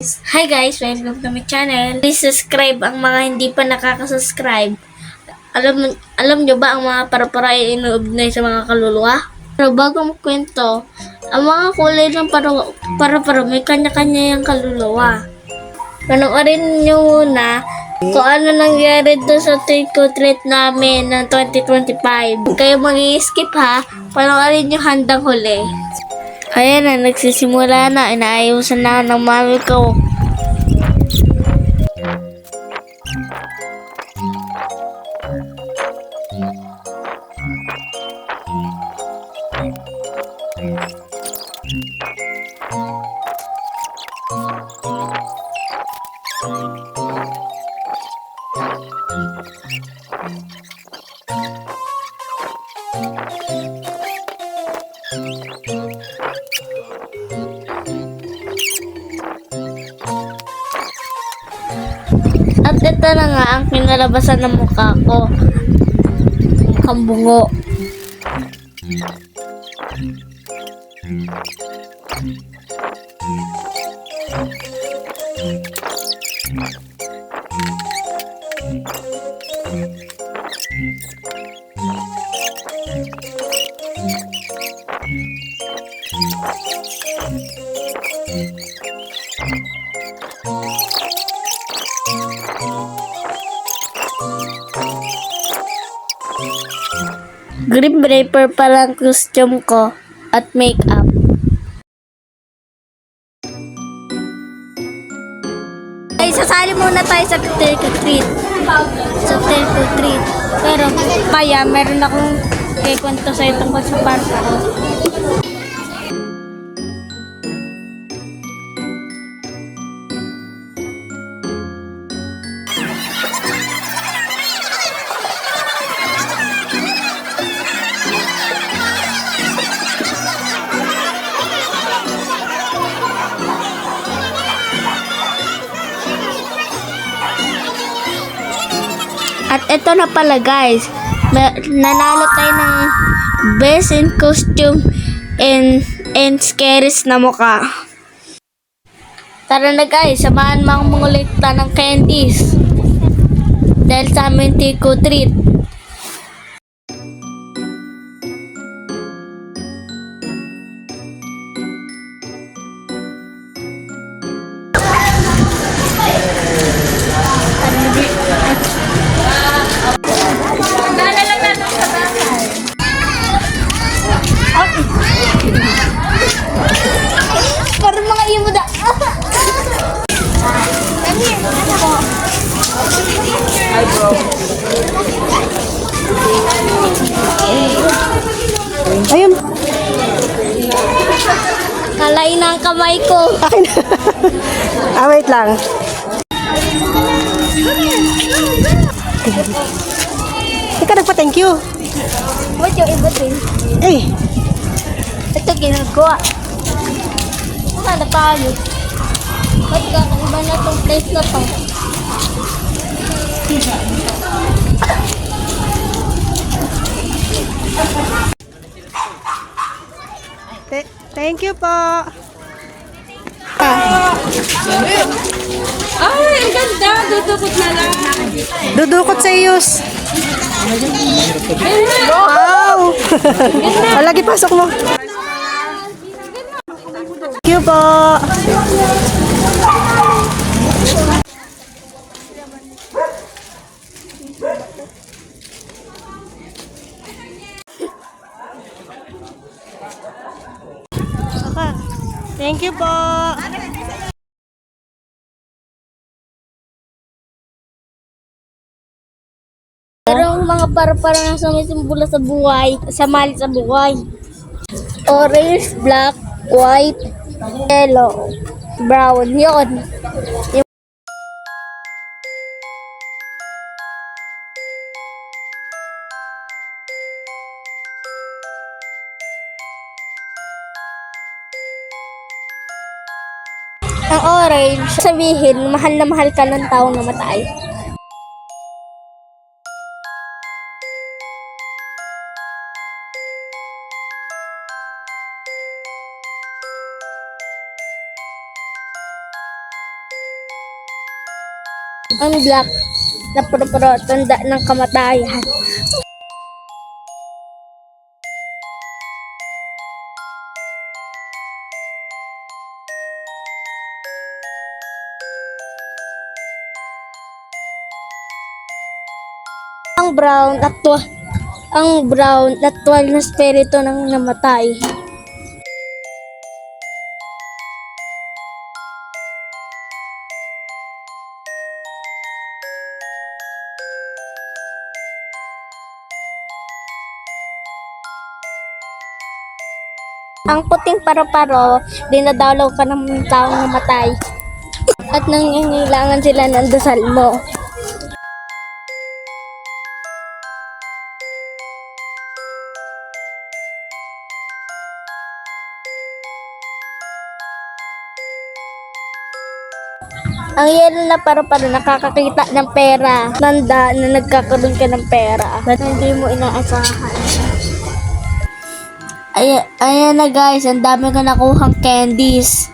Hi guys, welcome to my channel. Please subscribe ang mga hindi pa nakaka-subscribe. Alam alam nyo ba ang mga para-para ay inuugnay sa mga kaluluwa? Pero bago kwento, ang mga kulay ng para- para-para may kanya-kanya yung kaluluwa. Panoorin nyo muna kung ano nangyari doon sa trick or treat namin ng 2025. Kayo mag-skip ha, panoorin nyo handang huli. Ayan na, nagsisimula na. Inaayusan na ng mami ko. At ito na nga ang kinalabasan ng mukha ko. Mukhang bungo. Grim Reaper pa lang costume ko at makeup. Ay, sasali muna tayo sa trick or treat. Sa trick or treat. Pero, kaya meron akong kikwento sa tungkol sa park ko. At ito na pala guys, na- nanalo tayo ng best in costume and, and scaries na mukha. Tara na guys, samahan mo akong mangulekta ng candies. Dahil sa amin tiko treat. Ang kamay ko. Ah, wait lang. Ikaw nagpa-thank you. Ba't yung iba din? Eh, Ito ginagawa. Baka na tayo. Ba't kakaiba na itong place na to? th- thank you po. Ay, ang ganda! Dudukot na lang. Dudukot sa iyos. Wow! Lagi pasok mo. Thank you po. Thank you po. Merong mga para-para na sumisimbolo sa buhay, sa mali sa buhay. Orange, black, white, yellow, brown. Yun. Ang orange, sabihin, mahal na mahal ka ng taong namatay. Ang black na puro-puro tanda ng kamatayan. Brown at ang brown at twal na spirito ng namatay. Ang puting paro-paro, dinadalaw ka ng taong namatay. At nangangailangan sila ng dasal mo. Ang yellow na paro-paro nakakakita ng pera. Nanda na nagkakaroon ka ng pera. Na hindi mo inaasahan. Ayan, ayan na guys, ang dami ko nakuhang candies.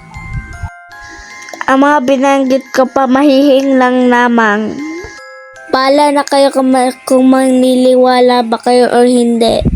Ang mga binanggit ko pa mahihing lang namang. Pala na kayo kung, kung maniliwala ba kayo or hindi.